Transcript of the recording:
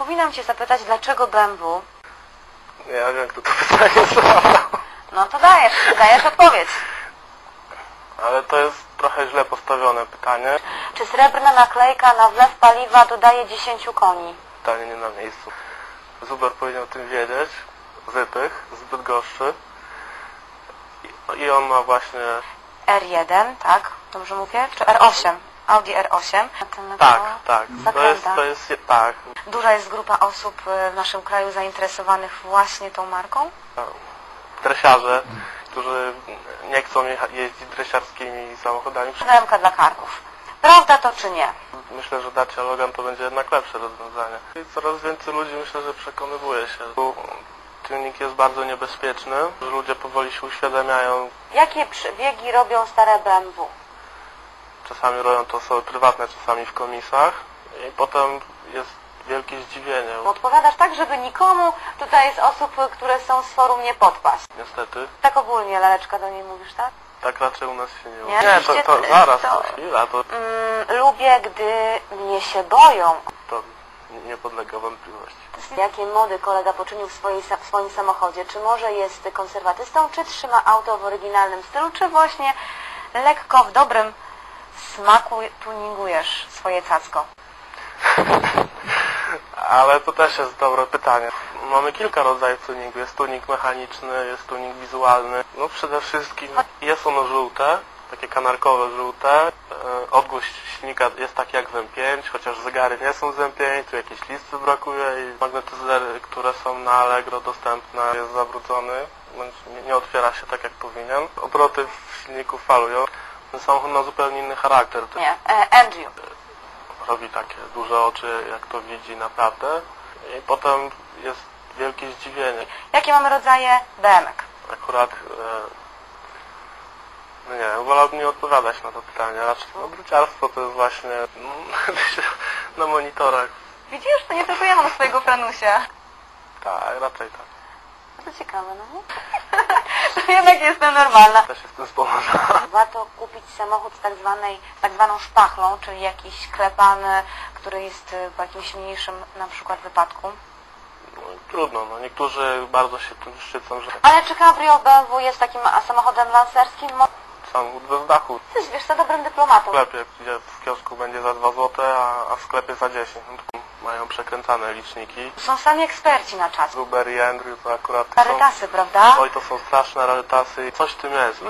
Powinnam Cię zapytać, dlaczego BMW? Ja wiem, kto to pytanie zadał. No to dajesz, dajesz odpowiedź. Ale to jest trochę źle postawione pytanie. Czy srebrna naklejka na wlew paliwa dodaje 10 koni? Pytanie nie na miejscu. Zuber powinien o tym wiedzieć. Wypych, zbyt gorszy. I on ma właśnie... R1, tak? Dobrze mówię? Czy R8? Audi R8. A ten na Tak, tak. To jest, to jest... Tak. Duża jest grupa osób y, w naszym kraju zainteresowanych właśnie tą marką? Dresiarze, którzy nie chcą jeździć dresiarskimi samochodami. Siódemka dla karków. Prawda to czy nie? Myślę, że Dacia Logan to będzie jednak lepsze rozwiązanie. I coraz więcej ludzi myślę, że przekonywuje się. Bo Tuning jest bardzo niebezpieczny, że ludzie powoli się uświadamiają. Jakie przebiegi robią stare BMW? Czasami robią to osoby prywatne, czasami w komisach. I potem jest wielkie zdziwienie. Odpowiadasz tak, żeby nikomu tutaj z osób, które są z forum nie podpaść. Niestety. Tak ogólnie, laleczka do niej mówisz, tak? Tak raczej u nas się nie Nie? mówi. Nie, to, Oczywiście to to- zaraz, to- chwila, to, Mm, lubię, gdy mnie się boją. to nie- nie podlega wątpliwości. Jakie mody kolega poczynił w, swojej, w swoim samochodzie? Czy może jest konserwatystą, czy trzyma auto w oryginalnym stylu, czy właśnie lekko w dobrym smaku tuningujesz swoje cacko? Ale to też jest dobre pytanie. Mamy kilka rodzajów tuningu. Jest tuning mechaniczny, jest tuning wizualny. No przede wszystkim jest ono żółte, takie kanarkowe żółte. E, Odgłos silnika jest taki jak w M5, chociaż zegary nie są z M5, tu jakieś listy brakuje i magnetyzery, które są na Allegro dostępne jest zabrudzony, nie otwiera się tak jak powinien. Obroty w silniku falują. Ten samochód ma zupełnie inny charakter. Nie. E, Andrew. robi takie duże oczy, jak to widzi naprawdę. I potem jest wielkie zdziwienie. Jakie mamy rodzaje BMW? Akurat, e, no nie wiem, wolałbym nie odpowiadać na to pytanie. Raczej no, druciarstwo to jest właśnie mm, na monitorach. Widzisz, to nie tylko ja mam swojego franusia. Tak, raczej tak. No to ciekawe, no nie? to jednak jestem normalna. Też jestem z Pomorza. Warto kupić samochód z tak, zwanej, tak zwaną szpachlą, czyli jakiś klepany, który jest y, po jakimś mniejszym na przykład wypadku. No, trudno, no. Niektórzy bardzo się tym szczycą, że Ale czy Cabrio BMW jest takim samochodem lancerskim? Mo- samochód bez dachu. Jesteś, wiesz co, dobrym W dyplomatą. sklepie, gdzie w kiosku będzie za 2 zł, a, a w sklepie za 10. No, mają przekręcane liczniki. Są sami eksperci na czas. Zuber i Andrew to akurat są Rarytasy, prawda? Oj, to są straszne rarytasy. Coś w tym jest.